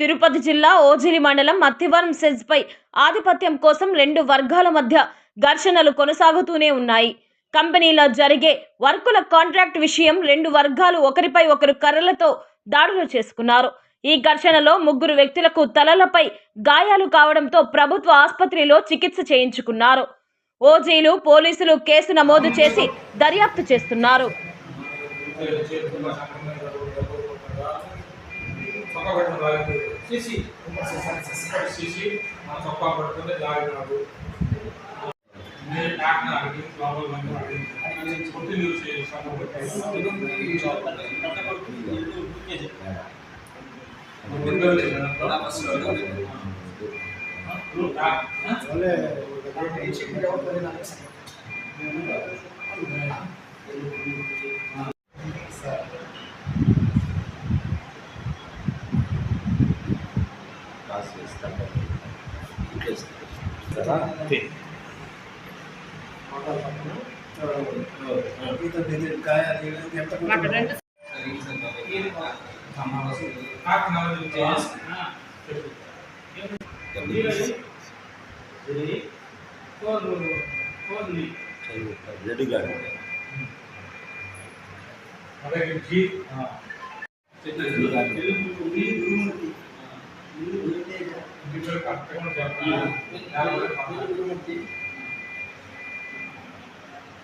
తిరుపతి జిల్లా ఓజిలి మండలం మత్తివరం సెజ్పై ఆధిపత్యం కోసం రెండు వర్గాల మధ్య ఘర్షణలు కొనసాగుతూనే ఉన్నాయి. కంపెనీలో జరిగే వర్కుల కాంట్రాక్ట్ విషయం రెండు వర్గాలు ఒకరిపై ఒకరు కర్రలతో దాడులు చేసుకున్నారు. ఈ ఘర్షణలో ముగ్గురు వ్యక్తులకు తలలపై గాయాలు కావడంతో ప్రభుత్వ ఆసుపత్రిలో చికిత్స చేయించుకున్నారు. ఓజీలు పోలీసులు కేసు నమోదు చేసి దర్యాప్తు చేస్తున్నారు. ಹೆಚ್ಚಿಸಿ ಸ್ಪರ್ಶಿಸಿ ತಪ್ಪಾಗ್ಬಿಡ್ತದೆ ಲಾರಿಗಳು ಟ್ಯಾಕ್ನ ಆಗಲಿ ಫ್ಲವರ್ ಬಂದು ಆಗಲಿ ಕೊಟ್ಟು ನೀವು ಸಣ್ಣ ಒಳ್ಳೆ రెడ్డి గారు అదే జీ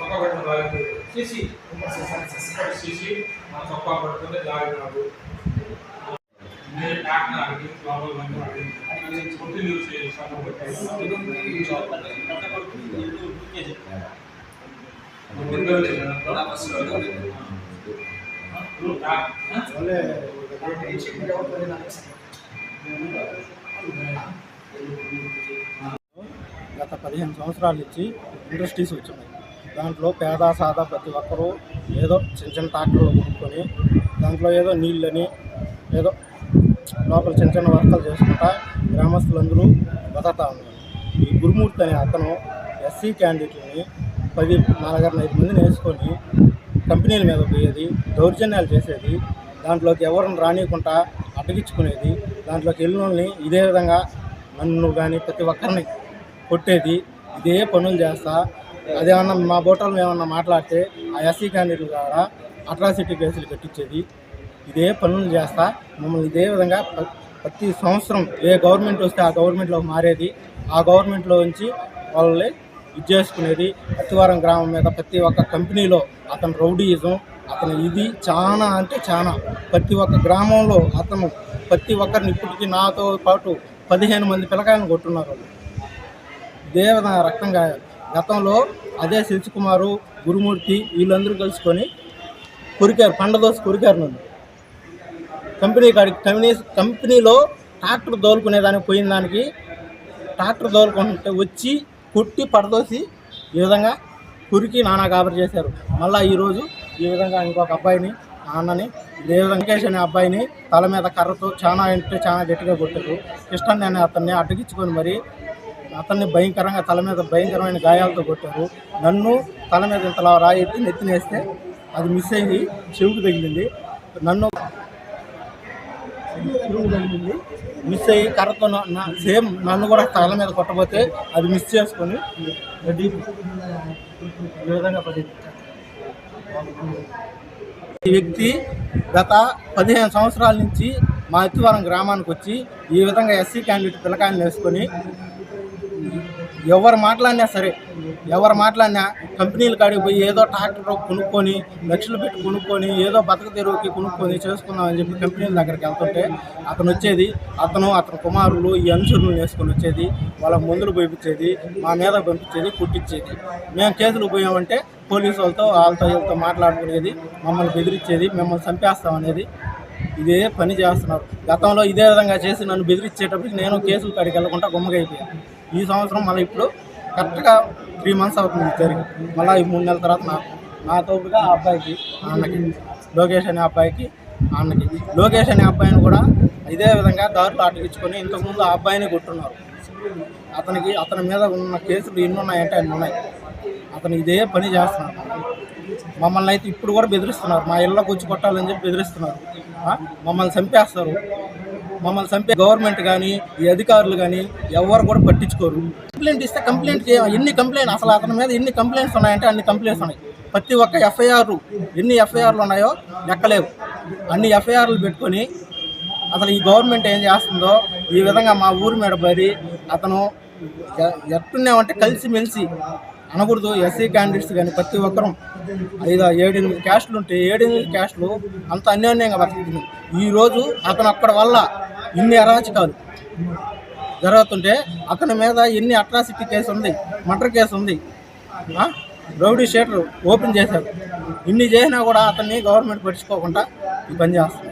చొక్కా పట్టిన లాగి సిసి సిసి మన చొక్కా పట్టుకుంటే లాగినాడు నేను డాక్టర్ అడిగి లోపల పదిహేను సంవత్సరాలు ఇచ్చి ఇండస్ట్రీస్ వచ్చినాయి. దాంట్లో పేద సాదా ప్రతి ఒక్కరూ ఏదో చిన్న చిన్న ట్రాక్టర్లు కొనుక్కొని దాంట్లో ఏదో నీళ్ళని ఏదో లోపల చిన్న చిన్న వర్కలు చేసుకుంటా గ్రామస్తులందరూ బతకతా ఉన్నారు. ఈ గురుమూర్తి అనే అతను ఎస్సీ క్యాండిడేట్లని పది నాలుగైదు ఐదు మందిని వేసుకొని కంపెనీల మీద పోయేది దౌర్జన్యాలు చేసేది దాంట్లోకి ఎవరిని రానియకుండా అడ్డగించుకునేది దాంట్లోకి వెళ్ళిన ఇదే విధంగా నన్ను కానీ ప్రతి ఒక్కరిని కొట్టేది ఇదే పనులు చేస్తా. అదేమన్నా మా బోటాలు ఏమన్నా మాట్లాడితే ఆ ఎస్సీ క్యాండిడేట్లు ద్వారా అట్రాసిటీ కేసులు కట్టించేది ఇదే పనులు చేస్తా. మమ్మల్ని ఇదే విధంగా ప్ర- ప్రతి సంవత్సరం ఏ గవర్నమెంట్ వస్తే ఆ గవర్నమెంట్లో మారేది. ఆ గవర్నమెంట్లో నుంచి వాళ్ళని ఇది చేసుకునేది. అతివారం గ్రామం మీద ప్రతి ఒక్క కంపెనీలో అతని రౌడీయిజం అతను ఇది చాలా అంటే చాలా ప్రతి ఒక్క గ్రామంలో అతను ప్రతి ఒక్కరిని ఇప్పటికీ నాతో పాటు పదిహేను మంది పిల్లకాయలను కొట్టున్నారు వాళ్ళు. విధంగా రక్తం గతంలో అదే శివకుమారు గురుమూర్తి వీళ్ళందరూ కలుసుకొని కొరికారు పండదోసి కొరికారు నన్ను. కంపెనీ కాడికి కంపెనీ కంపెనీలో ట్రాక్టర్ దోలుకునేదానికి పోయిన దానికి ట్రాక్టర్ దోలుకుంటే వచ్చి కొట్టి పడదోసి ఈ విధంగా కురికి నానా కాబరి చేశారు. మళ్ళీ ఈరోజు ఈ విధంగా ఇంకొక అబ్బాయిని నాన్నని ఇదే వెంకటేష్ అనే అబ్బాయిని తల మీద కర్రతో చాలా ఇంటే చాలా గట్టిగా కొట్టారు. కృష్ణన్ అనే అతన్ని అడ్డగించుకొని మరి అతన్ని భయంకరంగా తల మీద భయంకరమైన గాయాలతో కొట్టారు. నన్ను తల మీద ఇంతలా రాయెత్తి నెత్తినేస్తే అది మిస్ అయింది చెవుకు తగిలింది. నన్ను చెవుకు తగిలింది మిస్ అయ్యి కర్రతో నా- సేమ్ నన్ను కూడా తల మీద కొట్టబోతే అది మిస్ చేసుకొని ఈ విధంగా ఈ వ్యక్తి గత పదిహేను సంవత్సరాల నుంచి మా ఎత్తివరం గ్రామానికి వచ్చి ఈ విధంగా ఎస్సీ క్యాండిడేట్ పిల్లకాయలు వేసుకొని ఎవరు మాట్లాడినా సరే ఎవరు మాట్లాడినా కంపెనీల కాడికి పోయి ఏదో ట్రాక్టర్ కొనుక్కొని లక్షలు పెట్టి కొనుక్కొని ఏదో బతక తెరువుకి కొనుక్కొని చేసుకుందామని చెప్పి కంపెనీల దగ్గరికి వెళ్తుంటే అతను వచ్చేది అతను అతని కుమారులు ఈ అనుచరులు వేసుకొని వచ్చేది వాళ్ళ మందులు పంపించేది మా మీద పంపించేది కుట్టించేది. మేము కేసులు పోయామంటే పోలీసు వాళ్ళతో వాళ్ళతో వీళ్ళతో మాట్లాడుకునేది మమ్మల్ని బెదిరించేది మిమ్మల్ని చంపేస్తాం అనేది ఇదే పని చేస్తున్నారు. గతంలో ఇదే విధంగా చేసి నన్ను బెదిరించేటప్పటికి నేను కేసులు కాడికి వెళ్ళకుండా గుమ్మగైపోయాను. ఈ సంవత్సరం మళ్ళీ ఇప్పుడు కరెక్ట్గా త్రీ మంత్స్ అవుతుంది జరిగి మళ్ళీ ఈ మూడు నెలల తర్వాత నా నా తోపుగా ఆ అబ్బాయికి ఆయనకి అన్నకి లోకేష్ అనే అబ్బాయికి ఆయనకి అన్నకి. లోకేష్ అనే అబ్బాయిని కూడా ఇదే విధంగా దారులు అటగించుకొని ఇంతకుముందు ఆ అబ్బాయిని కొట్టున్నారు. అతనికి అతని మీద ఉన్న కేసులు ఎన్ని ఉన్నాయంటే అన్ని ఉన్నాయి. అతను ఇదే పని చేస్తున్నాడు. మమ్మల్ని అయితే ఇప్పుడు కూడా బెదిరిస్తున్నారు. మా ఇళ్ళకి వచ్చి కొట్టాలని చెప్పి బెదిరిస్తున్నారు. మమ్మల్ని చంపేస్తారు. మమ్మల్ని చంపే గవర్నమెంట్ కానీ ఈ అధికారులు కానీ ఎవరు కూడా పట్టించుకోరు. కంప్లైంట్ ఇస్తే కంప్లైంట్ ఎన్ని కంప్లైంట్ అసలు అతని మీద ఎన్ని కంప్లైంట్స్ ఉన్నాయంటే అన్ని కంప్లైంట్స్ ఉన్నాయి. ప్రతి ఒక్క ఎఫ్ఐఆర్ ఎన్ని ఎఫ్ఐఆర్లు ఉన్నాయో లెక్కలేవు. అన్ని ఎఫ్ఐఆర్లు పెట్టుకొని అసలు ఈ గవర్నమెంట్ ఏం చేస్తుందో ఈ విధంగా మా ఊరి మీద పడి అతను ఎ- ఎట్టున్నామంటే కలిసిమెలిసి అనకూడదు. ఎస్సీ క్యాండిడేట్స్ కానీ ప్రతి ఒక్కరం ఐదు ఏడెనిమిది క్యాస్టులు ఉంటే ఏడెనిమిది క్యాస్టులు అంత అన్యోన్యంగా బతుకుతుంది ఈరోజు అతను అక్కడ వల్ల ఇన్ని అరాచకాలు. జరుగుతుంటే అతని మీద ఎన్ని అట్రాసిటీ కేసు ఉంది మర్డర్ కేసు ఉంది. రౌడీ షేటర్ ఓపెన్ చేశారు. ఇన్ని చేసినా కూడా అతన్ని గవర్నమెంట్ పట్టించుకోకుండా ఈ పని చేస్తుంది